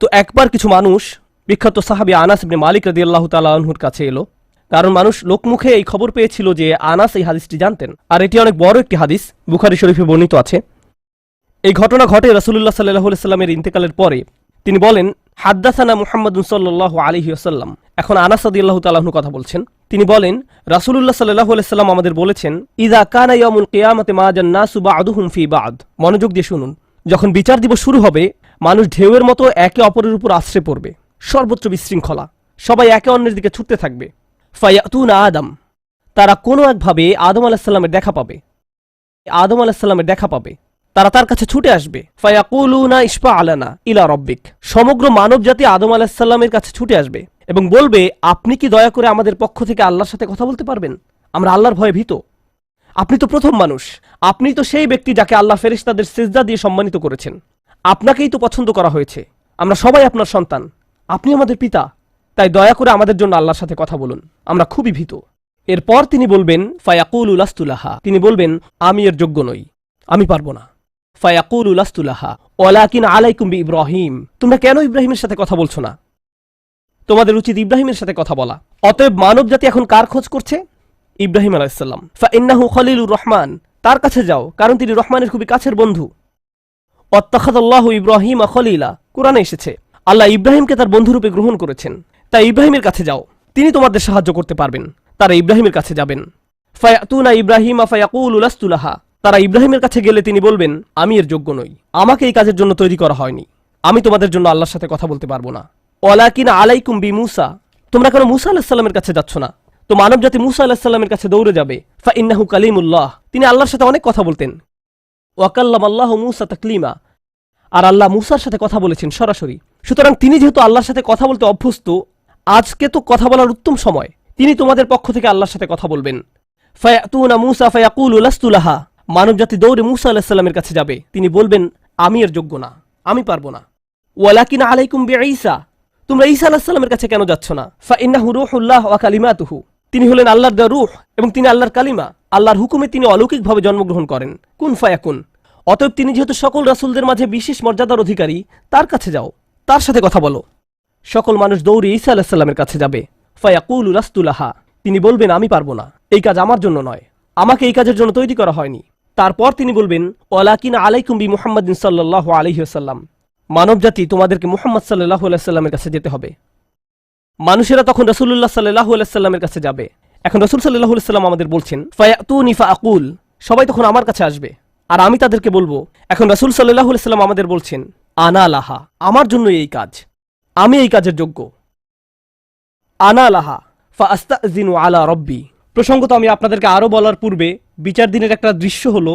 তো একবার কিছু মানুষ, বিখ্যাত সাহাবি আনাস ইবনে মালিক রাদি আল্লাহ তালাহুর কাছে এলো। কারণ মানুষ লোকমুখে এই খবর পেয়েছিল যে আনাস এই হাদিসটি জানতেন। আর এটি অনেক বড় একটি হাদিস, বুখারি শরীফে বর্ণিত আছে। এই ঘটনা ঘটে রাসুল্লাহ সাল্লাহ সাল্লামের ইন্তেকালের পরে। তিনি বলেন, হাদ্দাসানা মুহাম্মদ সাল্লাহ আলহি আসাল্লাম এখন আনাস আল্লাহ তালাহনু কথা বলছেন। তিনি বলেন রাসুল্লাহ সাল্লাহ সাল্লাম আমাদের বলেছেন ইদা কানা ইয়ামুল কিয়ামতে মা জান্নাসু বাদুহুম ফি বাদ। মনোযোগ দিয়ে শুনুন। যখন বিচার দিবস শুরু হবে, মানুষ ঢেউয়ের মতো একে অপরের উপর আশ্রে পড়বে। সর্বত্র বিশৃঙ্খলা। সবাই একে অন্যের দিকে ছুটতে থাকবে। ফায়াতুন আদম। তারা কোনো একভাবে আদম আলাহিসাল্লামের দেখা পাবে। আদম আলাহিসাল্লামের দেখা পাবে। তারা তার কাছে ছুটে আসবে। ফায়াকুলুনা ইস্পা আলানা ইলা রব্বিক। সমগ্র মানব জাতি আদম আলাহিসাল্লামের কাছে ছুটে আসবে এবং বলবে, আপনি কি দয়া করে আমাদের পক্ষ থেকে আল্লাহর সাথে কথা বলতে পারবেন? আমরা আল্লাহর ভয়ে ভীত। আপনি তো প্রথম মানুষ। আপনি তো সেই ব্যক্তি যাকে আল্লাহ ফেরেশতাদের সেজদা দিয়ে সম্মানিত করেছেন। আপনাকেই তো পছন্দ করা হয়েছে। আমরা সবাই আপনার সন্তান। আপনি আমাদের পিতা। তাই দয়া করে আমাদের জন্য আল্লাহর সাথে কথা বলুন। আমরা খুবই ভীত। এরপর তিনি বলবেন, ফায়াকুল উলাস্তুলাহা তিনি বলবেন, আমি এর যোগ্য নই। আমি পারব না। ফায়াকুল উলাস্তুলাহা ওলাকিন আলাইকুম বি ইব্রাহিম। তোমরা কেন ইব্রাহিমের সাথে কথা বলছো না? তোমাদের উচিত ইব্রাহিমের সাথে কথা বলা। অতএব মানব জাতি এখন কার খোঁজ করছে? ইব্রাহিম আলাইসাল্লাম ফা ইন্নাহু খলিলুর রহমান, তার কাছে যাও, কারণ তিনি রহমানের খুবই কাছের বন্ধু। অত্তাখাদাল্লাহ ইব্রাহিম খলিলা, কোরআনে এসেছে, আল্লাহ ইব্রাহিমকে তার বন্ধুরূপে গ্রহণ করেছেন। তাই ইব্রাহিমের কাছে যাও, তিনি তোমাদের সাহায্য করতে পারবেন, তারা ইব্রাহিমের কাছে যাবেন। ফায়াতুনা ইব্রাহিম ফায়াকুল উলাস্তুলাহা তারা ইব্রাহিমের কাছে গেলে তিনি বলবেন, আমি এর যোগ্য নই, আমাকে এই কাজের জন্য তৈরি করা হয়নি, আমি তোমাদের জন্য আল্লাহর সাথে কথা বলতে পারব না। ওয়ালাকিন আলাইকুম বি মুসা, তোমরা কেন মুসা আলাহিসাল্লামের কাছে যাচ্ছ না? তো মানব জাতি মুসা আলাহিসাল্লামের কাছে দৌড়ে যাবে। ফা ইন্নাহু কালিমুল্লাহ। তিনি আল্লাহর সাথে অনেক কথা বলতেন। ওয়াকাল্লাম আল্লাহ মুসা তাকলিমা। আর আল্লাহ মুসার সাথে কথা বলেছেন সরাসরি। সুতরাং তিনি যেহেতু আল্লাহর সাথে কথা বলতে অভ্যস্ত, আজকে তো কথা বলার উত্তম সময়। তিনি তোমাদের পক্ষ থেকে আল্লাহর সাথে কথা বলবেন। ফায়াতুনা মুসা ফায়াকুল উলাস্তুলাহা মানব জাতি দৌড়ে মুসা আলাহিসাল্লামের কাছে যাবে। তিনি বলবেন, আমি এর যোগ্য না। আমি পারব না। ওয়ালাকিন আলাইকুম বে ঈসা তোমরা ঈসা আলাহিসাল্লামের কাছে কেন যাচ্ছ না? ফা ইন্নাহু রুহুল্লাহ ওয়া কালিমাতুহু। তিনি হলেন আল্লাহর দেওয়া রুহ এবং তিনি আল্লাহর কালিমা। আল্লাহর হুকুমে তিনি অলৌকিকভাবে জন্মগ্রহণ করেন। কুন ফায়াকুন। অতএব তিনি যেহেতু সকল রাসূলদের মাঝে বিশেষ মর্যাদার অধিকারী, তার কাছে যাও, তার সাথে কথা বলো। সকল মানুষ দৌড়ে ঈসা আলাহিসাল্লামের কাছে যাবে। ফায়াকুল রাস্তুলাহা তিনি বলবেন, আমি পারব না। এই কাজ আমার জন্য নয়। আমাকে এই কাজের জন্য তৈরি করা হয়নি। তারপর তিনি বলবেন, ওয়ালাকিন আলাইকুম বি মুহাম্মদিন সাল্লাহ আলহিহাল্লাম মানব জাতি তোমাদেরকে মুহাম্মদ সাল্লাহ আলাইসাল্লামের কাছে যেতে হবে। মানুষেরা তখন রসুল্লাহ সাল্লাহ আলাইসাল্লামের কাছে যাবে। এখন রসুল সাল্লাহ সাল্লাম আমাদের বলছেন ফায়াতু নিফা আকুল সবাই তখন আমার কাছে আসবে। আর আমি তাদেরকে বলব, এখন রসুল সাল্লাহ সাল্লাম আমাদের বলছেন, আনা লাহা আমার জন্য এই কাজ। আমি এই কাজের যোগ্য। আনা লাহা ফা আস্তাজিনু আলা রব্বি প্রসঙ্গত আমি আপনাদেরকে আরও বলার পূর্বে বিচার দিনের একটা দৃশ্য হলো।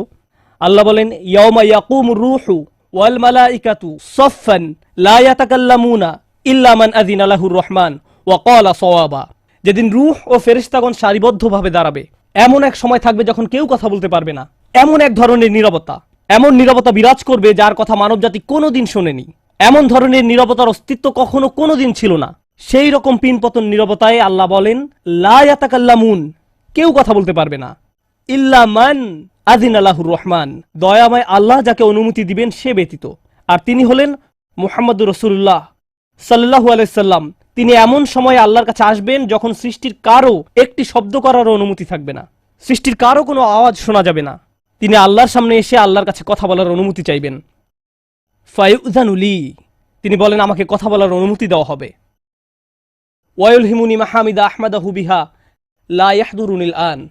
আল্লাহ বলেন, ইয়াউমা ইয়াকুম রুহু ওয়াল মালাইকাতু সফফান লা ইয়াতাকাল্লামুনা ইল্লা মান আযিনা লাহুর রহমান ওয়া ক্বালা সাওয়াবা। যেদিন রূহ ও ফেরেশতাগণ সারিবদ্ধভাবে দাঁড়াবে, এমন এক সময় থাকবে যখন কেউ কথা বলতে পারবে না। এমন এক ধরনের নীরবতা, এমন নীরবতা বিরাজ করবে যার কথা মানবজাতি কোনোদিন শোনেনি। এমন ধরনের নীরবতার অস্তিত্ব কখনো কোনোদিন ছিল না। সেই রকম পিনপতন নীরবতায় আল্লাহ বলেন, লা ইয়াতাকাল্লামুন কেউ কথা বলতে পারবে না। ইল্লা মান আদিন আল্লাহুর রহমান দয়াময় আল্লাহ যাকে অনুমতি দিবেন সে ব্যতীত। আর তিনি হলেন মুহাম্মদুর রসুল্লাহ সাল্লাহু আলাইসাল্লাম তিনি এমন সময় আল্লাহর কাছে আসবেন যখন সৃষ্টির কারও একটি শব্দ করারও অনুমতি থাকবে না। সৃষ্টির কারও কোনো আওয়াজ শোনা যাবে না। তিনি আল্লাহর সামনে এসে আল্লাহর কাছে কথা বলার অনুমতি চাইবেন। ফায়ুজানুলি তিনি বলেন, আমাকে কথা বলার অনুমতি দেওয়া হবে। ওয়ায়ুল হিমুনি মাহমিদা আহমদা হুবিহা লা ইয়াহদুরুনিল আন।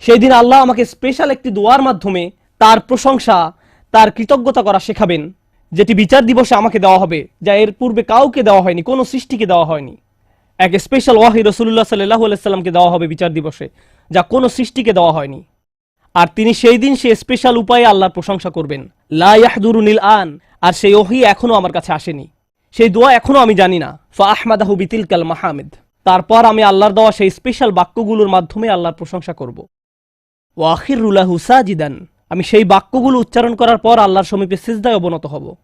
সেই দিন আল্লাহ আমাকে স্পেশাল একটি দোয়ার মাধ্যমে তার প্রশংসা, তার কৃতজ্ঞতা করা শেখাবেন। যেটি বিচার দিবসে আমাকে দেওয়া হবে, যা এর পূর্বে কাউকে দেওয়া হয়নি, কোনো সৃষ্টিকে দেওয়া হয়নি। এক স্পেশাল ওয়াহি রসুল্লাহ সাল্লাহ আলাইসাল্লামকে দেওয়া হবে বিচার দিবসে, যা কোনো সৃষ্টিকে দেওয়া হয়নি। আর তিনি সেই দিন সে স্পেশাল উপায়ে আল্লাহর প্রশংসা করবেন। লা ইয়াহদুরুনিল আন, আর সেই ওহি এখনও আমার কাছে আসেনি। সেই দোয়া এখনও আমি জানি না। ফা আহমাদাহু বিতিল কাল মাহমেদ। তারপর আমি আল্লাহর দেওয়া সেই স্পেশাল বাক্যগুলোর মাধ্যমে আল্লাহর প্রশংসা করব। ওয়াখির রুলাহু সাজিদান। আমি সেই বাক্যগুলো উচ্চারণ করার পর আল্লাহর সমীপে সিজদায় অবনত হব।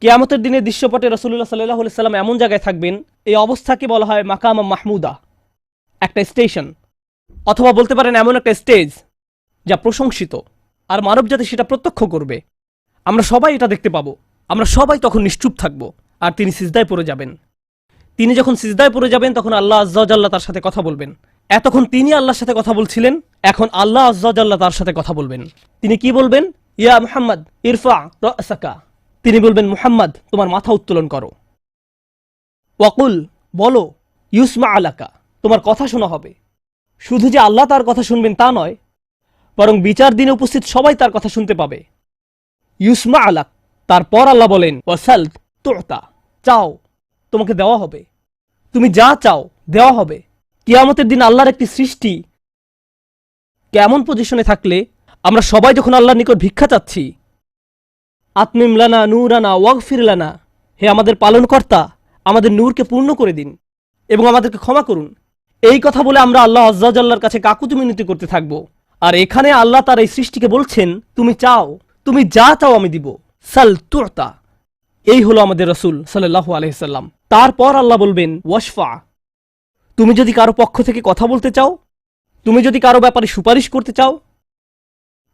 কেয়ামতের দিনে দৃশ্যপটে রসুল্লাহ সাল্লাহ সাল্লাম এমন জায়গায় থাকবেন, এই অবস্থাকে বলা হয় মাকাম মাহমুদা, একটা স্টেশন, অথবা বলতে পারেন এমন একটা স্টেজ যা প্রশংসিত, আর মানবজাতি সেটা প্রত্যক্ষ করবে। আমরা সবাই এটা দেখতে পাবো। আমরা সবাই তখন নিশ্চুপ থাকব, আর তিনি সিজদায় পড়ে যাবেন। তিনি যখন সিজদায় পড়ে যাবেন, তখন আল্লাহ আজ্জাল্লাহ তার সাথে কথা বলবেন। এতক্ষণ তিনি আল্লাহর সাথে কথা বলছিলেন, এখন আল্লাহ আজ্জাল্লাহ তার সাথে কথা বলবেন। তিনি কি বলবেন? ইয়া মুহাম্মদ, ইরফা রাসাকা। তিনি বলবেন, মুহাম্মদ, তোমার মাথা উত্তোলন করো। ওয়াকুল, বলো, ইউসমা আলাকা, তোমার কথা শোনা হবে। শুধু যে আল্লাহ তার কথা শুনবেন তা নয়, বরং বিচার দিনে উপস্থিত সবাই তার কথা শুনতে পাবে। ইউসমা আলাক, তারপর আল্লাহ বলেন, ওয়াসাল, তোতা, চাও, তোমাকে দেওয়া হবে। তুমি যা চাও, দেওয়া হবে। কিয়ামতের দিন আল্লাহর একটি সৃষ্টি। কেমন পজিশনে থাকলে আমরা সবাই যখন আল্লাহর নিকট ভিক্ষা চাচ্ছি আত্মিমলানা নূরানা ওয়াগফিরলানা হে আমাদের পালনকর্তা, আমাদের নূরকে পূর্ণ করে দিন এবং আমাদেরকে ক্ষমা করুন। এই কথা বলে আমরা আল্লাহ আজ্লাহর কাছে কাকুতি মিনতি করতে থাকব। আর এখানে আল্লাহ তার এই সৃষ্টিকে বলছেন, তুমি চাও, তুমি যা চাও আমি দিব। সাল তুরতা। এই হলো আমাদের রসুল সাল্লাহ আলহিসাল্লাম তারপর আল্লাহ বলবেন, ওয়াশফা। তুমি যদি কারও পক্ষ থেকে কথা বলতে চাও, তুমি যদি কারও ব্যাপারে সুপারিশ করতে চাও,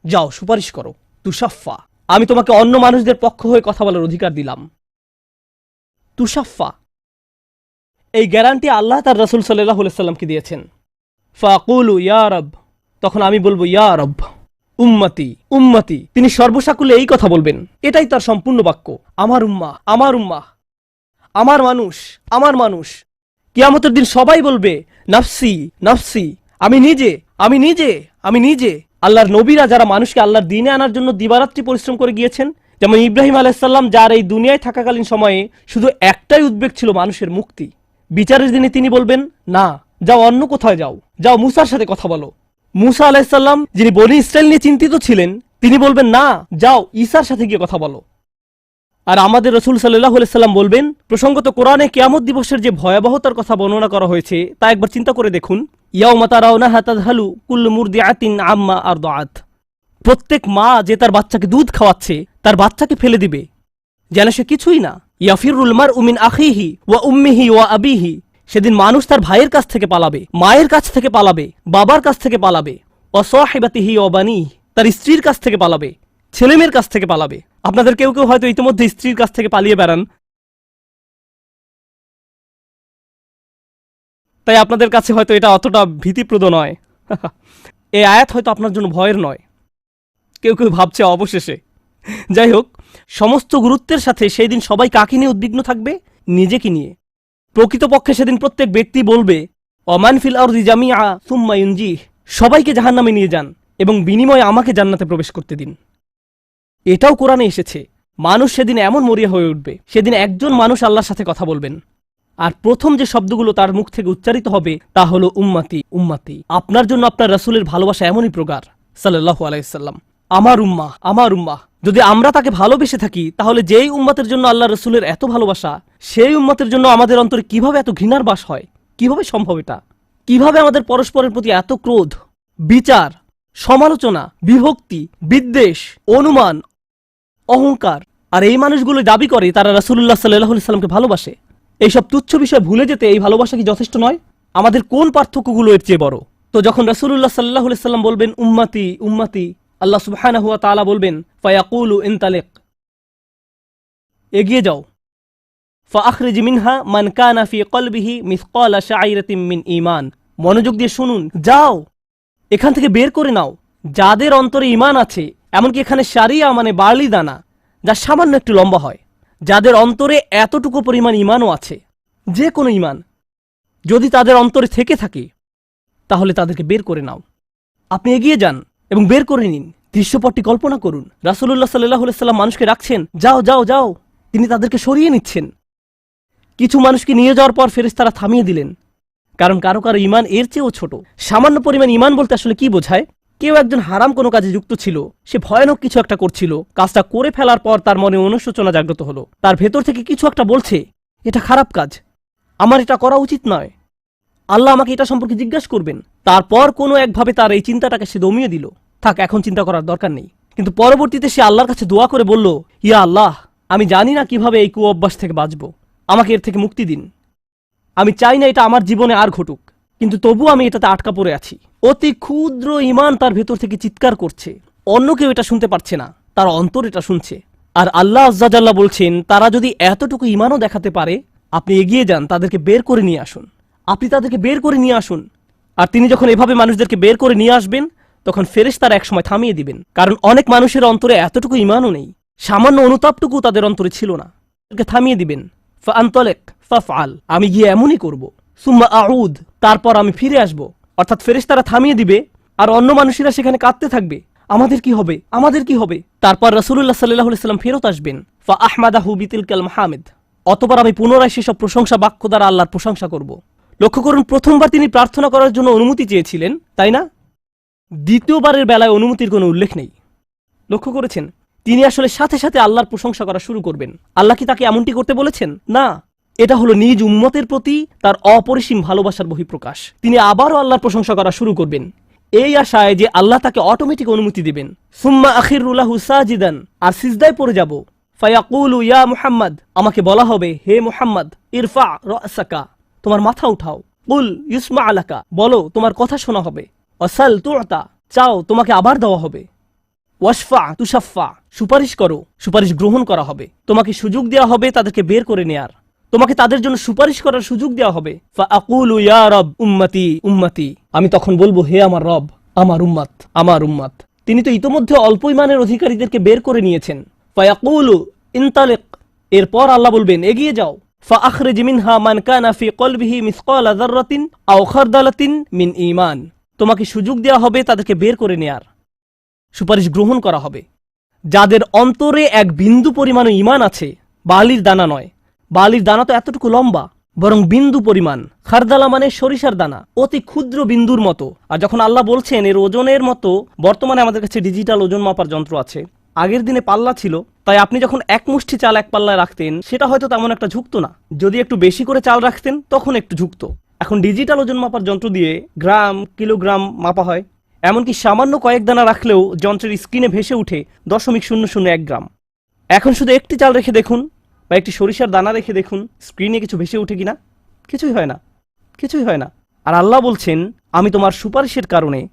যাও, সুপারিশ করো। তুষাফা আমি তোমাকে অন্য মানুষদের পক্ষ হয়ে কথা বলার অধিকার দিলাম। তুষাফা এই গ্যারান্টি আল্লাহ তার রসুল সাল্লাহ সাল্লামকে দিয়েছেন। ফাকুলু, ইয়া রব। তখন আমি বলব ইয়ারব উম্মতি উম্মতি। তিনি সর্বসাকুলে এই কথা বলবেন। এটাই তার সম্পূর্ণ বাক্য। আমার উম্মা আমার উম্মা আমার মানুষ আমার মানুষ। কিয়ামতের দিন সবাই বলবে, নাফসি নাফসি, আমি নিজে আমি নিজে আমি নিজে। আল্লাহর নবীরা যারা মানুষকে আল্লাহর দিনে আনার জন্য দিবারাত্রি পরিশ্রম করে গিয়েছেন, যেমন ইব্রাহিম আলাইসাল্লাম যার এই দুনিয়ায় থাকাকালীন সময়ে শুধু একটাই উদ্বেগ ছিল মানুষের মুক্তি। বিচারের দিনে তিনি বলবেন, না, যাও অন্য কোথায় যাও। যাও মুসার সাথে কথা বলো। মুসা আলাইসাল্লাম যিনি বনি ইসরায়েল নিয়ে চিন্তিত ছিলেন, তিনি বলবেন, না, যাও ঈসার সাথে গিয়ে কথা বলো। আর আমাদের রসুল সাল্লাহ সাল্লাম বলবেন, প্রসঙ্গত কোরআনে কেয়ামত দিবসের যে ভয়াবহতার কথা বর্ণনা করা হয়েছে, তা একবার চিন্তা করে দেখুন। ইয়াও মাতারাউনা হাতাদ হালু কুল্লু মুরদি আতিন আম্মা আর দাত প্রত্যেক মা যে তার বাচ্চাকে দুধ খাওয়াচ্ছে, তার বাচ্চাকে ফেলে দিবে। যেন সে কিছুই না। ইয়াফিরুল মার উমিন আখিহি ওয়া উম্মিহি ওয়া আবিহি। সেদিন মানুষ তার ভাইয়ের কাছ থেকে পালাবে, মায়ের কাছ থেকে পালাবে, বাবার কাছ থেকে পালাবে। অসহাইবাতিহি অবানি তার স্ত্রীর কাছ থেকে পালাবে, ছেলেমেয়ের কাছ থেকে পালাবে। আপনাদের কেউ কেউ হয়তো ইতিমধ্যে স্ত্রীর কাছ থেকে পালিয়ে বেড়ান। তাই আপনাদের কাছে হয়তো এটা অতটা ভীতিপ্রদ নয়। এই আয়াত হয়তো আপনার জন্য ভয়ের নয়। কেউ কেউ ভাবছে অবশেষে। যাই হোক, সমস্ত গুরুত্বের সাথে সেই দিন সবাই কাকে নিয়ে উদ্বিগ্ন থাকবে? নিজেকে নিয়ে। প্রকৃতপক্ষে সেদিন প্রত্যেক ব্যক্তি বলবে অমান ফিল আরদি জামিয়া সুম্মা ইউনজি সবাইকে জাহান্নামে নিয়ে যান এবং বিনিময়ে আমাকে জান্নাতে প্রবেশ করতে দিন। এটাও কোরআনে এসেছে, মানুষ সেদিন এমন মরিয়া হয়ে উঠবে, সেদিন একজন মানুষ আল্লাহর সাথে কথা বলবেন। আর প্রথম যে শব্দগুলো তার মুখ থেকে উচ্চারিত হবে, তা হলো উম্মাতি উম্মাতি। আপনার জন্য আপনার রাসূলের ভালোবাসা এমনই প্রকার সাল্লাল্লাহু আলাইসাল্লাম আমার উম্মা আমার উম্মা যদি আমরা তাকে ভালোবেসে থাকি, তাহলে যেই উম্মাতের জন্য আল্লাহ রসুলের এত ভালোবাসা, সেই উম্মাতের জন্য আমাদের অন্তরে কীভাবে এত ঘৃণার বাস হয়? কীভাবে সম্ভব এটা? কীভাবে আমাদের পরস্পরের প্রতি এত ক্রোধ? বিচার, সমালোচনা, বিভক্তি, বিদ্বেষ, অনুমান অহংকার। আর এই মানুষগুলো দাবি করে, তারা রাসুল্লাহ সাল্লাহ সাল্লামকে ভালোবাসে। এইসব তুচ্ছ বিষয় ভুলে যেতে এই ভালোবাসা কি যথেষ্ট নয়? আমাদের কোন পার্থক্যগুলো এর চেয়ে বড়? তো যখন রাসুল্লাহ সাল্লাহ সাল্লাম বলবেন, উম্মাতি উম্মাতি, আল্লাহ সুবহানা হুয়া তাআলা বলবেন, ফায়াকুলু ইনতালিক। এগিয়ে যাও। ফাখরিজ মিনহা মান কানা ফি কলবিহি মিসকালা শাইরাতিম মিন ঈমান। মনোযোগ দিয়ে শুনুন, যাও। এখান থেকে বের করে নাও। যাদের অন্তরে ঈমান আছে এমনকি এখানে সারিয়া মানে বার্লি দানা, যা সামান্য একটু লম্বা হয়, যাদের অন্তরে এতটুকু পরিমাণ ইমানও আছে, যে কোনো ঈমান যদি তাদের অন্তরে থেকে থাকে, তাহলে তাদেরকে বের করে নাও। আপনি এগিয়ে যান এবং বের করে নিন। দৃশ্যপটটি কল্পনা করুন। রাসুল্লাহ সাল্লাহ সাল্লাম মানুষকে রাখছেন, যাও যাও যাও। তিনি তাদেরকে সরিয়ে নিচ্ছেন। কিছু মানুষকে নিয়ে যাওয়ার পর ফেরেশতারা থামিয়ে দিলেন। কারণ কারও কারও ইমান এর চেয়েও ছোট। সামান্য পরিমাণ ইমান বলতে আসলে কি বোঝায়? কেউ একজন হারাম কোনো কাজে যুক্ত ছিল, সে ভয়ানক কিছু একটা করছিল। কাজটা করে ফেলার পর তার মনে অনুশোচনা জাগ্রত হলো। তার ভেতর থেকে কিছু একটা বলছে, এটা খারাপ কাজ। আমার এটা করা উচিত নয়। আল্লাহ আমাকে এটা সম্পর্কে জিজ্ঞাসা করবেন। তারপর কোনো একভাবে তার এই চিন্তাটাকে সে দমিয়ে দিল। থাক, এখন চিন্তা করার দরকার নেই। কিন্তু পরবর্তীতে সে আল্লাহর কাছে দোয়া করে বলল, ইয়া আল্লাহ, আমি জানি না কীভাবে এই কু অভ্যাস থেকে বাঁচব। আমাকে এর থেকে মুক্তি দিন। আমি চাই না এটা আমার জীবনে আর ঘটুক। কিন্তু তবু আমি এটাতে আটকা পড়ে আছি। অতি ক্ষুদ্র ইমান তার ভেতর থেকে চিৎকার করছে। অন্য কেউ এটা শুনতে পারছে না, তার অন্তর এটা শুনছে। আর আল্লাহ আজ্জাজাল্লাহ বলছেন, তারা যদি এতটুকু ইমানও দেখাতে পারে, আপনি এগিয়ে যান, তাদেরকে বের করে নিয়ে আসুন। আপনি তাদেরকে বের করে নিয়ে আসুন। আর তিনি যখন এভাবে মানুষদেরকে বের করে নিয়ে আসবেন, তখন ফেরেশ তারা একসময় থামিয়ে দিবেন। কারণ অনেক মানুষের অন্তরে এতটুকু ইমানও নেই। সামান্য অনুতাপটুকু তাদের অন্তরে ছিল না। তাদেরকে থামিয়ে দিবেন। ফা আন্তলেক ফাফআল, আমি গিয়ে এমনই করব। সুম্মা আউদ, তারপর আমি ফিরে আসব। অর্থাৎ ফেরেশ তারা থামিয়ে দিবে আর অন্য মানুষেরা সেখানে কাঁদতে থাকবে। আমাদের কি হবে? আমাদের কি হবে? তারপর রসুল্লাহ সাল্লাহ সাল্লাম ফেরত আসবেন। ফা আহমাদাহু বিতিল কাল মাহমেদ। অতপর আমি পুনরায় সেসব প্রশংসা বাক্য দ্বারা আল্লাহর প্রশংসা করব। লক্ষ্য করুন, প্রথমবার তিনি প্রার্থনা করার জন্য অনুমতি চেয়েছিলেন, তাই না? দ্বিতীয়বারের বেলায় অনুমতির কোনো উল্লেখ নেই। লক্ষ্য করেছেন, তিনি আসলে সাথে সাথে আল্লাহর প্রশংসা করা শুরু করবেন। আল্লাহ কি তাকে এমনটি করতে বলেছেন? না। এটা হলো নিজ উম্মতের প্রতি তার অপরিসীম ভালোবাসার বহিঃপ্রকাশ। তিনি আবারও আল্লাহর প্রশংসা করা শুরু করবেন। এই আশায় যে আল্লাহ তাকে অটোমেটিক অনুমতি দিবেন। সুম্মা আখিরুল্লাহু সাজিদান, আর সিজদায় পড়ে যাব। ফায়াকুলু ইয়া মুহাম্মদ, আমাকে বলা হবে, হে মুহাম্মদ, ইরফা রাসাকা, তোমার মাথা উঠাও। কুল ইউসমা আলাকা, বলো, তোমার কথা শোনা হবে। অসাল তুতা, চাও, তোমাকে আবার দেওয়া হবে। ওয়াসফা তুষাফা সুপারিশ করো, সুপারিশ গ্রহণ করা হবে। তোমাকে সুযোগ দেওয়া হবে তাদেরকে বের করে নেয়ার। তোমাকে তাদের জন্য সুপারিশ করার সুযোগ দেওয়া হবে ফা আকুলু ইয়া রব উম্মতি উম্মতি আমি তখন বলবো হে আমার রব আমার উম্মাত আমার উম্মাত তিনি তো ইতোমধ্যে অল্প ইমানের অধিকারীদেরকে বের করে নিয়েছেন ফায়াকুলু ইনতালিক এরপর আল্লাহ বলবেন এগিয়ে যাও فأخرج منها من كان في قلبه مثقال ذرة أو خردلة من إيمان তোমাকে সুযোগ দেওয়া হবে তাদেরকে বের করে নেয়ার সুপারিশ গ্রহণ করা হবে যাদের অন্তরে এক বিন্দু পরিমাণ ইমান আছে বালির দানা নয় বালির দানা তো এতটুকু লম্বা, বরং বিন্দু পরিমাণ। খারদালা মানে সরিষার দানা, অতি ক্ষুদ্র বিন্দুর মতো। আর যখন আল্লাহ বলছেন, এর ওজনের মতো, বর্তমানে আমাদের কাছে ডিজিটাল ওজন মাপার যন্ত্র আছে। আগের দিনে পাল্লা ছিল, তাই আপনি যখন এক মুষ্টি চাল এক পাল্লায় রাখতেন, সেটা হয়তো তেমন একটা ঝুঁকতো না। যদি একটু বেশি করে চাল রাখতেন, তখন একটু ঝুঁকতো। এখন ডিজিটাল ওজন মাপার যন্ত্র দিয়ে গ্রাম, কিলোগ্রাম মাপা হয়। এমনকি সামান্য কয়েক দানা রাখলেও যন্ত্রের স্ক্রিনে ভেসে উঠে দশমিক শূন্য শূন্য এক গ্রাম। এখন শুধু একটি চাল রেখে দেখুন বা একটি সরিষার দানা রেখে দেখুন স্ক্রিনে কিছু ভেসে উঠে কিনা? কিছুই হয় না। কিছুই হয় না। আর আল্লাহ বলছেন, আমি তোমার সুপারিশের কারণে,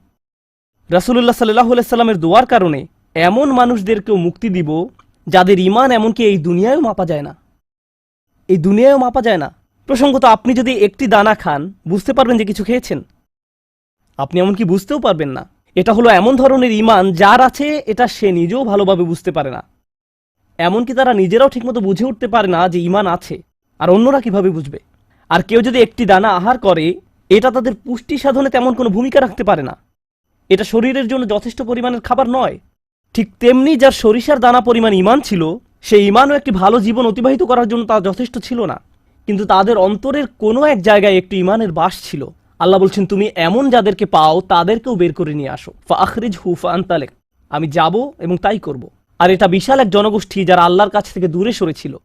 রাসুলুল্লাহ সাল্লাহ সাল্লামের দোয়ার কারণে এমন মানুষদেরকেও মুক্তি দিব, যাদের ইমান এমনকি এই দুনিয়ায়ও মাপা যায় না। এই দুনিয়ায়ও মাপা যায় না। প্রসঙ্গত, আপনি যদি একটি দানা খান, বুঝতে পারবেন যে কিছু খেয়েছেন। আপনি এমনকি বুঝতেও পারবেন না। এটা হলো এমন ধরনের ইমান যার আছে, এটা সে নিজেও ভালোভাবে বুঝতে পারে না। এমনকি তারা নিজেরাও ঠিকমতো বুঝে উঠতে পারে না যে ইমান আছে। আর অন্যরা কীভাবে বুঝবে? আর কেউ যদি একটি দানা আহার করে, এটা তাদের পুষ্টি সাধনে তেমন কোনো ভূমিকা রাখতে পারে না। এটা শরীরের জন্য যথেষ্ট পরিমাণের খাবার নয়। ঠিক তেমনি যার সরিষার দানা পরিমাণ ইমান ছিল সেই ইমানও একটি ভালো জীবন অতিবাহিত করার জন্য তা যথেষ্ট ছিল না। কিন্তু তাদের অন্তরের কোনো এক জায়গায় একটি ইমানের বাস ছিল। আল্লাহ বলছেন, তুমি এমন যাদেরকে পাও, তাদেরকেও বের করে নিয়ে আসো। ফা আখরিজ হুফা আন্তালেক আমি যাব এবং তাই করব। আর এটা বিশাল এক জনগোষ্ঠী যারা আল্লাহর কাছ থেকে দূরে সরেছিল।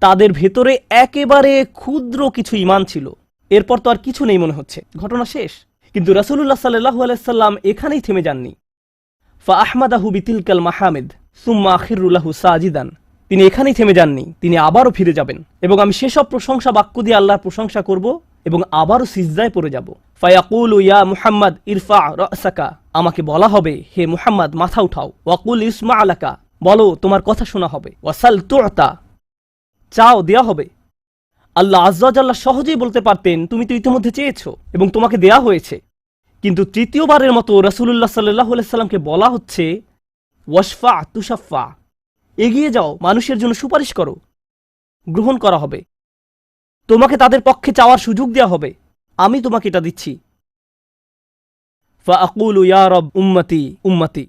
তাদের ভেতরে একেবারে ক্ষুদ্র কিছু ইমান ছিল। এরপর তো আর কিছু নেই মনে হচ্ছে। ঘটনা শেষ। কিন্তু রাসুল্লাহ সাল্লাহ আলাইসাল্লাম এখানেই থেমে যাননি। ফা আহমাদাহু বিতিলকাল মাহমেদ, সুম্মা আখিরুল্লাহু সাজিদান। তিনি এখানেই থেমে যাননি। তিনি আবারও ফিরে যাবেন। এবং আমি সেসব প্রশংসা বাক্য দিয়ে আল্লাহর প্রশংসা করব এবং আবারও সিজদায় পড়ে যাব। ফায়াকুল ইয়া মুহাম্মদ, ইরফা রাসাকা আমাকে বলা হবে, হে মুহাম্মদ, মাথা উঠাও। ওয়াকুল ইসমা আলাকা, বলো, তোমার কথা শোনা হবে। ওয়াসাল তুতা চাও, দেয়া হবে। আল্লাহ আজ্লাহ সহজেই বলতে পারতেন, তুমি তো ইতিমধ্যে চেয়েছো এবং তোমাকে দেয়া হয়েছে। কিন্তু তৃতীয়বারের মতো রসুল্লাহ সাল্লাহ সাল্লামকে বলা হচ্ছে ওয়াসফা তুষাফা এগিয়ে যাও, মানুষের জন্য সুপারিশ করো, গ্রহণ করা হবে। তোমাকে তাদের পক্ষে চাওয়ার সুযোগ দেওয়া হবে। আমি তোমাকে এটা দিচ্ছি। ইয়া রব উম্মতি উম্মতি।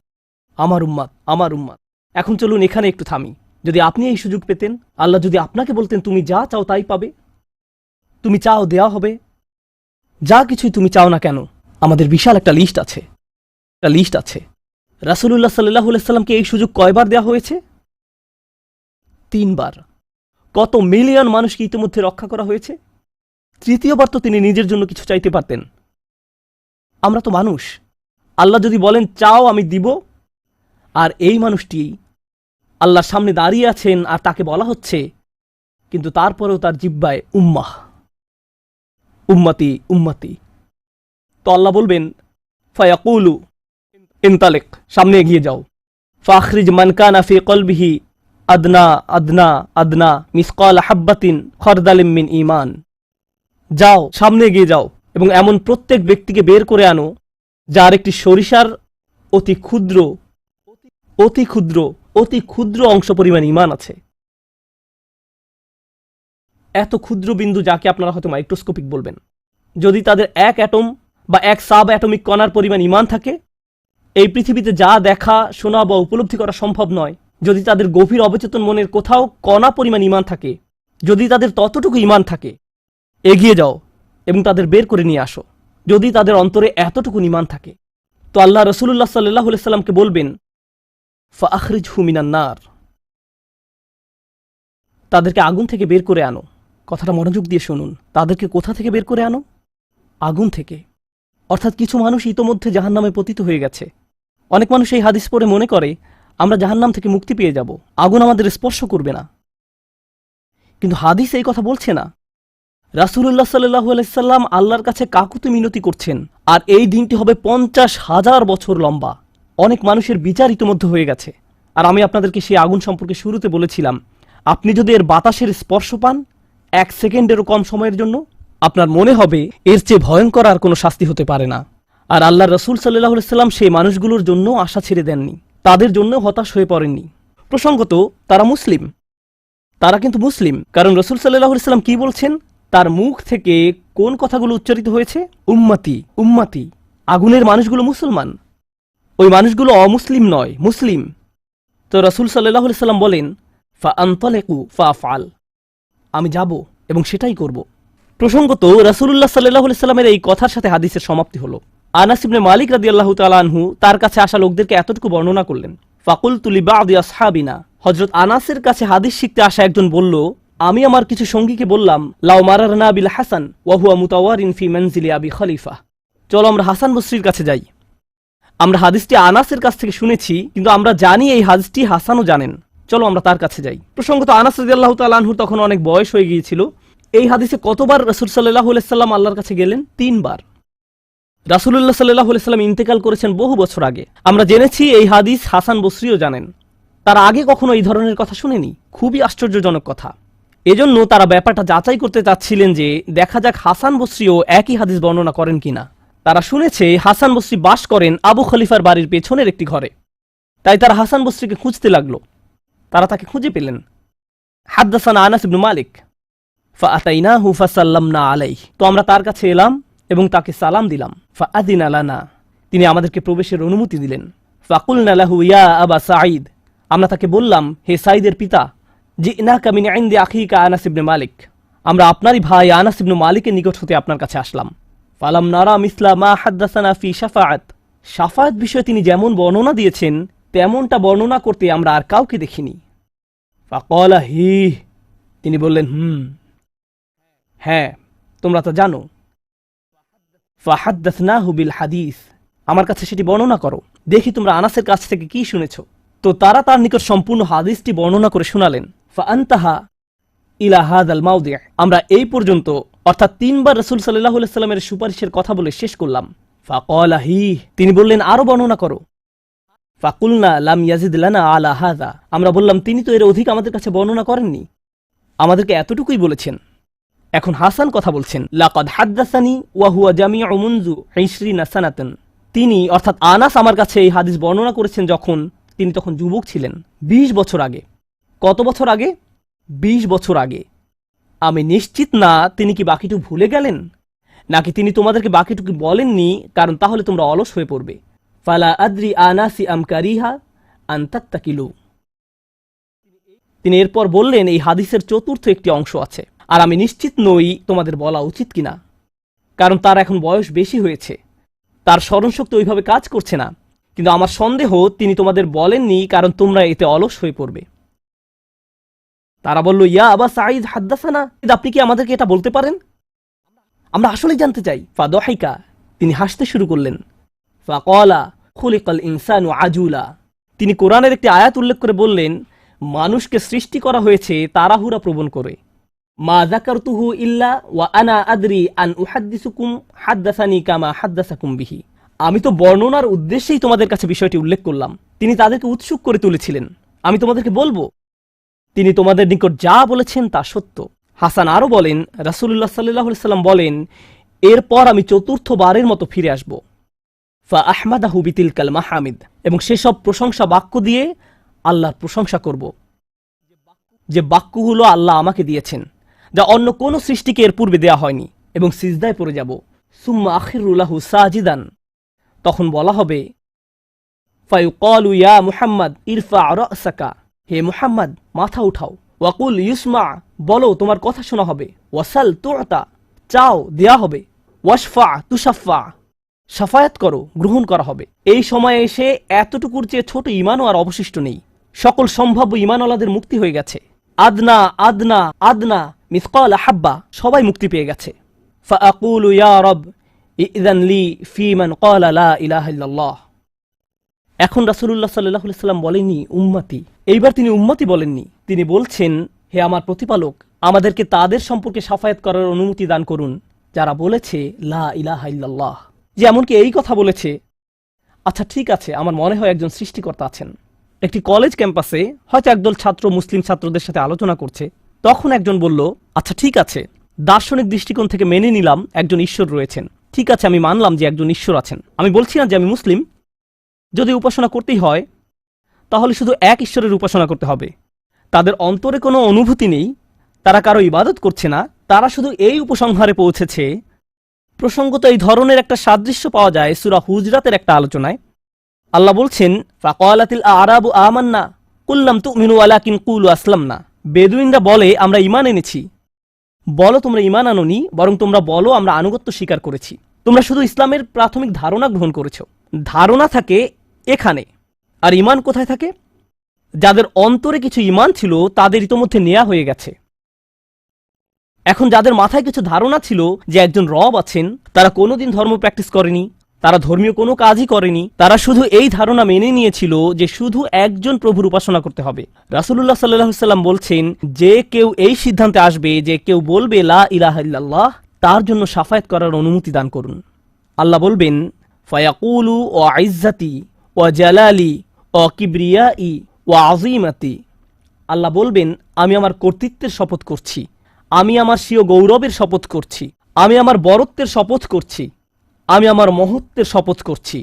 আমার উম্মাত আমার উম্মাত। এখন চলুন এখানে একটু থামি। যদি আপনি এই সুযোগ পেতেন, আল্লাহ যদি আপনাকে বলতেন, তুমি যা চাও তাই পাবে। তুমি চাও দেয়া হবে। যা কিছুই তুমি চাও না কেন, আমাদের বিশাল একটা লিস্ট আছে। একটা লিস্ট আছে। রাসুলুল্লাহ সাল্লাহ সাল্লামকে এই সুযোগ কয়বার দেওয়া হয়েছে? তিনবার। কত মিলিয়ন মানুষকে ইতিমধ্যে রক্ষা করা হয়েছে। তৃতীয়বার তো তিনি নিজের জন্য কিছু চাইতে পারতেন। আমরা তো মানুষ। আল্লাহ যদি বলেন, চাও, আমি দিব। আর এই মানুষটি আল্লাহর সামনে দাঁড়িয়ে আছেন আর তাকে বলা হচ্ছে, কিন্তু তারপরেও তার জিব্বায় উম্মাহ। উম্মতি উম্মতি। তো আল্লাহ বলবেন, ফায়াকুলু, ইনতালেক, সামনে এগিয়ে যাও। ফাখরিজ মানকানা ফি কলবিহি আদনা আদনা আদনা, মিসকাল হাব্বাতিন খরদালিম মিন ইমান যাও, সামনে এগিয়ে যাও। এবং এমন প্রত্যেক ব্যক্তিকে বের করে আনো, যার একটি সরিষার অতি ক্ষুদ্র অতি ক্ষুদ্র অতি ক্ষুদ্র অংশ পরিমাণ ইমান আছে। এত ক্ষুদ্র বিন্দু যাকে আপনারা হয়তো মাইক্রোস্কোপিক বলবেন। যদি তাদের এক অ্যাটম বা এক সাব অ্যাটমিক কণার পরিমাণ ইমান থাকে, এই পৃথিবীতে যা দেখা, শোনা বা উপলব্ধি করা সম্ভব নয়। যদি তাদের গভীর অবচেতন মনের কোথাও কণা পরিমাণ ইমান থাকে, যদি তাদের ততটুকু ইমান থাকে, এগিয়ে যাও। এবং তাদের বের করে নিয়ে আসো, যদি তাদের অন্তরে এতটুকু ইমান থাকে। তো আল্লাহ রসুল্লাহ সাল্লাহ সাল্লামকে বলবেন ফাখরিজ হুমিনান্নার তাদেরকে আগুন থেকে বের করে আনো। কথাটা মনোযোগ দিয়ে শুনুন, তাদেরকে কোথা থেকে বের করে আনো? আগুন থেকে। অর্থাৎ কিছু মানুষ ইতোমধ্যে জাহান্নামে পতিত হয়ে গেছে। অনেক মানুষ এই হাদিস পড়ে মনে করে, আমরা জাহান্নাম থেকে মুক্তি পেয়ে যাব, আগুন আমাদের স্পর্শ করবে না। কিন্তু হাদিস এই কথা বলছে না। রাসুল্লাহ সাল্লাহ আলাইসাল্লাম আল্লাহর কাছে কাকুতি মিনতি করছেন। আর এই দিনটি হবে পঞ্চাশ হাজার বছর লম্বা। অনেক মানুষের বিচার ইতিমধ্যে হয়ে গেছে। আর আমি আপনাদেরকে সেই আগুন সম্পর্কে শুরুতে বলেছিলাম, আপনি যদি এর বাতাসের স্পর্শ পান, এক সেকেন্ডেরও কম সময়ের জন্য আপনার মনে হবে এর চেয়ে ভয়ঙ্কর আর কোনো শাস্তি হতে পারে না। আর আল্লাহ রসুল সাল্লাহ সাল্লাম সেই মানুষগুলোর জন্য আশা ছেড়ে দেননি। তাদের জন্য হতাশ হয়ে পড়েননি। প্রসঙ্গত, তারা মুসলিম। তারা কিন্তু মুসলিম। কারণ রসুল সাল্লাহ সাল্লাম কি বলছেন? তার মুখ থেকে কোন কথাগুলো উচ্চারিত হয়েছে? উম্মাতি উম্মাতি। আগুনের মানুষগুলো মুসলমান। ওই মানুষগুলো অমুসলিম নয়, মুসলিম। তো রসুল সাল্লাহ সাল্লাম বলেন ফা আন্তলেকু ফা ফাল আমি যাব এবং সেটাই করব। প্রসঙ্গত রসুল্লাহ সাল্লাহ সাল্লামের এই কথার সাথে হাদিসের সমাপ্তি হলো। আনাসিবনে মালিক রাদি আল্লাহ তালানহু তার কাছে আসা লোকদেরকে এতটুকু বর্ণনা করলেন ফাকুল তুলি বা সাহাবিনা হজরত আনাসের কাছে হাদিস শিখতে আসা একজন বলল আমি আমার কিছু সঙ্গীকে বললাম, লাউ মারারনা বিল হাসান ওয়াহুয়া মুতাওয়ারিন ফি মনজিলি আবি খলিফা। চলো আমরা হাসান বসরির কাছে যাই। আমরা হাদিসটি আনাসের কাছ থেকে শুনেছি, কিন্তু আমরা জানি এই হাদিসটি হাসানও জানেন। চলো আমরা তার কাছে যাই। প্রসঙ্গত আনাস রাদিয়াল্লাহু তাআলাহুর তখন অনেক বয়স হয়ে গিয়েছিল। এই হাদিসে কতবার রাসূল আলাইহি সাল্লাম আল্লাহর কাছে গেলেন? তিনবার। রাসূলুল্লাহ আলাইহি সাল্লাম ইন্তেকাল করেছেন বহু বছর আগে। আমরা জেনেছি এই হাদিস হাসান বসরিও জানেন। তার আগে কখনো এই ধরনের কথা শুনেনি? খুবই আশ্চর্যজনক কথা। এজন্য তারা ব্যাপারটা যাচাই করতে চাচ্ছিলেন যে দেখা যাক হাসান বসরিও একই হাদিস বর্ণনা করেন কিনা। তারা শুনেছে হাসান বসরি বাস করেন আবু খলিফার বাড়ির পেছনের একটি ঘরে। তাই তারা হাসান বসরিকে খুঁজতে লাগল। তারা তাকে খুঁজে পেলেন। হাদ্দাসান আনাস ইবনু মালিক। ফা আতাইনা হুফা সাল্লামনা আলাই তো আমরা তার কাছে এলাম এবং তাকে সালাম দিলাম। ফা আদিন আলানা তিনি আমাদেরকে প্রবেশের অনুমতি দিলেন। ফাকুল নালাহু ইয়া আবা সাঈদ। আমরা তাকে বললাম, হে সাঈদের পিতা যে ইনা কামিনী আইন্দে আখিকা আনাস ইবনে মালিক। আমরা আপনারই ভাই আনাস ইবনু মালিকের নিকট হতে আপনার কাছে আসলাম। ফালাম নারা মিসলা মা হাদ্দাসানা ফি শাফাআত। শাফাআত বিষয়ে তিনি যেমন বর্ণনা দিয়েছেন, তেমনটা বর্ণনা করতে আমরা আর কাউকে দেখিনি। ফাকলা হি, তিনি বললেন, হুম হ্যাঁ তোমরা তো জানো। ফাহাদ্দাসনাহু বিল হাদিস। আমার কাছে সেটি বর্ণনা করো। দেখি তোমরা আনাসের কাছ থেকে কি শুনেছ। তো তারা তার নিকট সম্পূর্ণ হাদিসটি বর্ণনা করে শোনালেন। ফা ইলাহাদ আল মাউদে। আমরা এই পর্যন্ত, অর্থাৎ তিনবার রসুল সাল্লাহ সাল্লামের সুপারিশের কথা বলে শেষ করলাম। ফাকলা তিনি বললেন, আরও বর্ণনা করো। ফাকুলনা লাম ইয়াজিদ লানা আলা হাদা, আমরা বললাম, তিনি তো এর অধিক আমাদের কাছে বর্ণনা করেননি। আমাদেরকে এতটুকুই বলেছেন। এখন হাসান কথা বলছেন, লাকাদ হাদ্দাসানি ওয়াহুয়া জামিউ মুনজু ইশরিনা নাসানাতন তিনি, অর্থাৎ আনাস আমার কাছে এই হাদিস বর্ণনা করেছেন যখন তিনি তখন যুবক ছিলেন ২০ বছর আগে। কত বছর আগে? ২০ বছর আগে। আমি নিশ্চিত না তিনি কি বাকিটুকু ভুলে গেলেন? নাকি তিনি তোমাদেরকে বাকিটুকু বলেননি, কারণ তাহলে তোমরা অলস হয়ে পড়বে। ফালা আদ্রি আনাসি আম কারিহা আন্তাত্তাকিলু। তিনি এরপর বললেন, এই হাদিসের চতুর্থ একটি অংশ আছে, আর আমি নিশ্চিত নই তোমাদের বলা উচিত কিনা। কারণ তার এখন বয়স বেশি হয়েছে। তার স্মরণশক্তি ওইভাবে কাজ করছে না। কিন্তু আমার সন্দেহ, তিনি তোমাদের বলেননি, কারণ তোমরা এতে অলস হয়ে পড়বে। তারা বলল, ইয়া আবা সাঈদ, হাদ্দাসানা। আপনি কি আমাদেরকে এটা বলতে পারেন? আমরা আসলেই জানতে চাই। ফা দহাইকা তিনি হাসতে শুরু করলেন। ফা কলা খুলিকাল ইনসানু আজুলা। তিনি কোরআনের একটি আয়াত উল্লেখ করে বললেন, মানুষকে সৃষ্টি করা হয়েছে তারাহুরা প্রবণ করে। মা জাকারতুহু ইল্লা ওয়া আনা আদরি আন উহাদ্দিসুকুম হাদ্দাসানি কামা হাদ্দাসাকুম বিহি। আমি তো বর্ণনার উদ্দেশ্যেই তোমাদের কাছে বিষয়টি উল্লেখ করলাম। তিনি তাদেরকে উৎসুক করে তুলেছিলেন। আমি তোমাদেরকে বলব, তিনি তোমাদের নিকট যা বলেছেন তা সত্য। হাসান আরও বলেন রাসুল্লাহ সাল্লাহ সাল্লাম বলেন, এরপর আমি চতুর্থবারের মতো ফিরে আসব। ফা আহমাদাহু বিতিল কাল মাহামিদ। এবং সেসব প্রশংসা বাক্য দিয়ে আল্লাহর প্রশংসা করব। যে বাক্যগুলো আল্লাহ আমাকে দিয়েছেন, যা অন্য কোনো সৃষ্টিকে এর পূর্বে দেয়া হয়নি, এবং সিজদায় পড়ে যাব। সুম্মা আখিরুল্লাহু সাজিদান। তখন বলা হবে, ফায়ুকলু ইয়া মুহাম্মদ, ইরফা রাসাকা, হে মুহাম্মদ, মাথা উঠাও। ওয়াকুল ইউসমা, বলো তোমার কথা শোনা হবে। ওয়াসাল তুরতা চাও, দেয়া হবে। ওয়াশফা তুষাফা সাফায়াত করো, গ্রহণ করা হবে। এই সময়ে এসে এতটুকুর চেয়ে ছোট ইমানও আর অবশিষ্ট নেই। সকল সম্ভাব্য ইমানওয়ালাদের মুক্তি হয়ে গেছে। আদনা আদনা আদনা, মিসকাল হাব্বা সবাই মুক্তি পেয়ে গেছে। ফাআকুলু ইয়া রব ইদান লি ফি মান ক্বালা লা ইলাহা ইল্লাল্লাহ। এখন রাসূলুল্লাহ সাল্লাল্লাহু আলাইহি সাল্লাম বলেননি, উম্মতি। এইবার তিনি উম্মতি বলেননি। তিনি বলছেন, হে আমার প্রতিপালক, আমাদেরকে তাদের সম্পর্কে সাফায়াত করার অনুমতি দান করুন, যারা বলেছে, লা ইলাহা ইল্লাল্লাহ। যে এমনকি এই কথা বলেছে আচ্ছা ঠিক আছে, আমার মনে হয় একজন সৃষ্টিকর্তা আছেন। একটি কলেজ ক্যাম্পাসে হয়তো একদল ছাত্র মুসলিম ছাত্রদের সাথে আলোচনা করছে, তখন একজন বলল আচ্ছা ঠিক আছে, দার্শনিক দৃষ্টিকোণ থেকে মেনে নিলাম একজন ঈশ্বর রয়েছেন। ঠিক আছে, আমি মানলাম যে একজন ঈশ্বর আছেন। আমি বলছি না যে আমি মুসলিম। যদি উপাসনা করতেই হয়, তাহলে শুধু এক ঈশ্বরের উপাসনা করতে হবে। তাদের অন্তরে কোনো অনুভূতি নেই, তারা কারও ইবাদত করছে না, তারা শুধু এই উপসংহারে পৌঁছেছে। প্রসঙ্গত এই ধরনের একটা সাদৃশ্য পাওয়া যায় সুরা হুজরাতের একটা আলোচনায়। আল্লাহ বলছেন, ফাকালাতিল আরাবু আমান্না, কুল্লাম তুমিনু আলাকিন কুলু আসলাম না বেদুইনরা বলে, আমরা ইমান এনেছি। বলো তোমরা ইমান আনোনি, বরং তোমরা বলো আমরা আনুগত্য স্বীকার করেছি। তোমরা শুধু ইসলামের প্রাথমিক ধারণা গ্রহণ করেছ। ধারণা থাকে এখানে। আর ইমান কোথায় থাকে? যাদের অন্তরে কিছু ইমান ছিল, তাদের ইতোমধ্যে নেয়া হয়ে গেছে। এখন যাদের মাথায় কিছু ধারণা ছিল যে একজন রব আছেন, তারা কোনোদিন ধর্ম প্র্যাকটিস করেনি তারা ধর্মীয় কোনো কাজই করেনি। তারা শুধু এই ধারণা মেনে নিয়েছিল যে শুধু একজন প্রভুর উপাসনা করতে হবে। রাসুল্লাহ সাল্লাহ সাল্লাম বলছেন, যে কেউ এই সিদ্ধান্তে আসবে যে কেউ বলবে, লা ইলাহা ইল্লাল্লাহ, তার জন্য সাফায়াত করার অনুমতি দান করুন। আল্লাহ বলবেন, ফয়াকুলু ও আইজ্জাতি ও জালালি ও কিবরিয়াই ও আজিমাতি আল্লাহ বলবেন, আমি আমার কর্তৃত্বের শপথ করছি। আমি আমার স্বীয় গৌরবের শপথ করছি। আমি আমার বরত্বের শপথ করছি। আমি আমার মহত্বের শপথ করছি।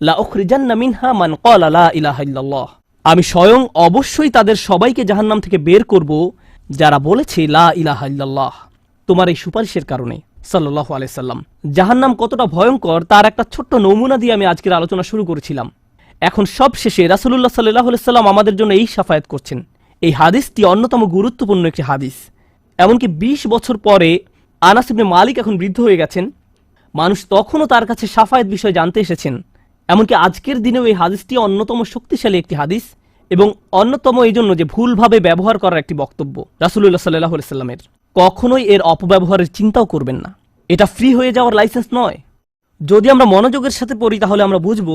লা উখরিজান্না মিনহা মান ক্বালা লা আমি স্বয়ং অবশ্যই তাদের সবাইকে জাহান্নাম থেকে বের করব, যারা বলেছে লা ইলাহা তোমার এই সুপারিশের কারণে, সাল্লাল্লাহু আলাইহি সাল্লাম। জাহান্নাম কতটা ভয়ঙ্কর, তার একটা ছোট্ট নমুনা দিয়ে আমি আজকের আলোচনা শুরু করেছিলাম। এখন সব শেষে রাসূলুল্লাহ আলাইহি সাল্লাম আমাদের জন্য এই সাফায়াত করছেন। এই হাদিসটি অন্যতম গুরুত্বপূর্ণ একটি হাদিস। এমনকি ২০ বছর পরে আনাস ইবনে মালিক এখন বৃদ্ধ হয়ে গেছেন। মানুষ তখনও তার কাছে সাফায়েত বিষয় জানতে এসেছেন। এমনকি আজকের দিনেও এই হাদিসটি অন্যতম শক্তিশালী একটি হাদিস এবং অন্যতম এই জন্য যে ভুলভাবে ব্যবহার করার একটি বক্তব্য রাসুল্লাহ সাল্লাহ সাল্লামের। কখনোই এর অপব্যবহারের চিন্তাও করবেন না। এটা ফ্রি হয়ে যাওয়ার লাইসেন্স নয়। যদি আমরা মনোযোগের সাথে পড়ি, তাহলে আমরা বুঝব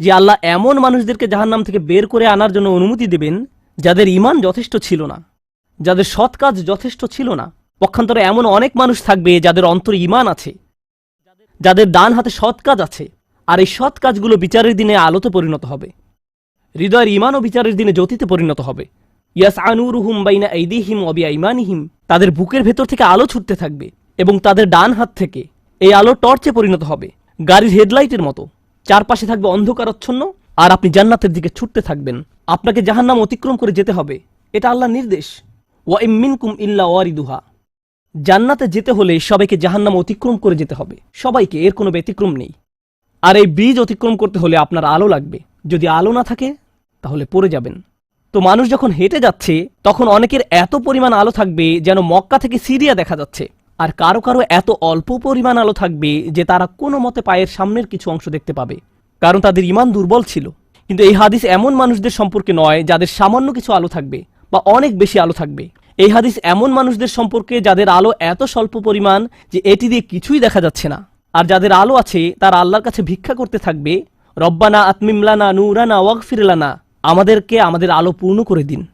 যে আল্লাহ এমন মানুষদেরকে জাহান্নাম থেকে বের করে আনার জন্য অনুমতি দেবেন যাদের ইমান যথেষ্ট ছিল না, যাদের সৎ কাজ যথেষ্ট ছিল না। পক্ষান্তরে এমন অনেক মানুষ থাকবে যাদের অন্তরে ইমান আছে। যাদের ডান হাতে সৎ কাজ আছে, আর এই সৎ কাজগুলো বিচারের দিনে আলোতে পরিণত হবে। হৃদয়ের ইমান ও বিচারের দিনে জ্যোতিতে পরিণত হবে। ইয়াস আনুরুহুম বাইনা এইদিহিম অবিয়া ইমানিহিম তাদের বুকের ভেতর থেকে আলো ছুটতে থাকবে এবং তাদের ডান হাত থেকে এই আলো টর্চে পরিণত হবে। গাড়ির হেডলাইটের মতো। চারপাশে থাকবে অন্ধকারচ্ছন্ন, আর আপনি জান্নাতের দিকে ছুটতে থাকবেন। আপনাকে জাহান্নাম অতিক্রম করে যেতে হবে। এটা আল্লাহ নির্দেশ। ওয়া ইমিনকুম ইল্লা ওয়ারিদুহা। জান্নাতে যেতে হলে সবাইকে জাহান্নাম অতিক্রম করে যেতে হবে। সবাইকে এর কোনো ব্যতিক্রম নেই। আর এই ব্রিজ অতিক্রম করতে হলে আপনার আলো লাগবে। যদি আলো না থাকে, তাহলে পড়ে যাবেন। তো মানুষ যখন হেঁটে যাচ্ছে, তখন অনেকের এত পরিমাণ আলো থাকবে যেন মক্কা থেকে সিরিয়া দেখা যাচ্ছে। আর কারও কারও এত অল্প পরিমাণ আলো থাকবে যে তারা কোনো মতে পায়ের সামনের কিছু অংশ দেখতে পাবে। কারণ তাদের ইমান দুর্বল ছিল। কিন্তু এই হাদিস এমন মানুষদের সম্পর্কে নয় যাদের সামান্য কিছু আলো থাকবে বা অনেক বেশি আলো থাকবে। এই হাদিস এমন মানুষদের সম্পর্কে যাদের আলো এত স্বল্প পরিমাণ যে এটি দিয়ে কিছুই দেখা যাচ্ছে না। আর যাদের আলো আছে, তারা আল্লাহর কাছে ভিক্ষা করতে থাকবে, রব্বানা আতমিমলানা নুরানা ওয়াকফিরলানা আমাদেরকে আমাদের আলো পূর্ণ করে দিন।